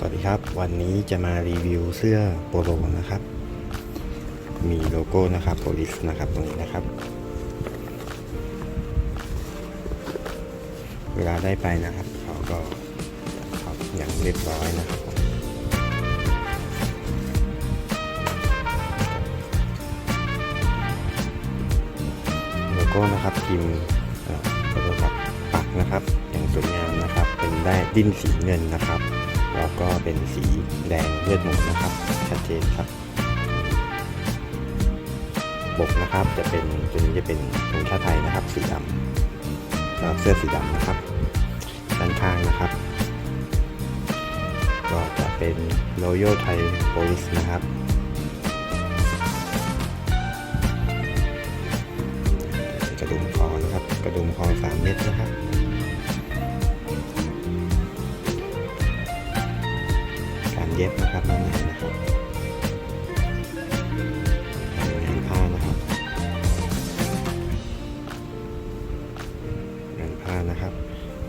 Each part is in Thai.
สวัสดีครับ วันนี้จะมารีวิวเสื้อโปโลนะครับ มีโลโก้นะครับโพลิสนะครับตรงนี้นะครับ เวลาได้ไปนะครับเขาก็ครับอย่างเรียบร้อยนะครับโลโก้นะครับพิมพ์เอ่อโปโลกับปักนะครับอย่างสวยงามนะครับ เป็นได้ดิ้นสีเงินนะครับ แล้วก็เป็นสีแดงเลือดหมูนะครับ ชัดเจนครับปกนะครับจะเป็นตัวนี้จะเป็นธงชาติไทยนะครับ สีดำแล้วเสื้อสีดำนะครับด้านข้างนะครับ ก็จะเป็น Royal Thai Police นะครับกระดุมคอนะครับ กระดุมคอ3เม็ดนะครับ เย็บนะครับน้ำหนักนะครับงานผ้านะครับงานผ้านะครับ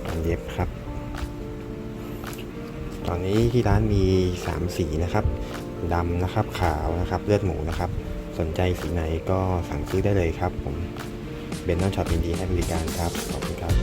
การเย็บครับ ตอนนี้ที่ร้านมี 3 สีนะครับดำนะครับขาวนะครับเลือดหมูนะครับ สนใจสีไหนก็สั่งซื้อได้เลยครับ ผมเบนนอนช็อปยินดีให้บริการครับขอบคุณครับ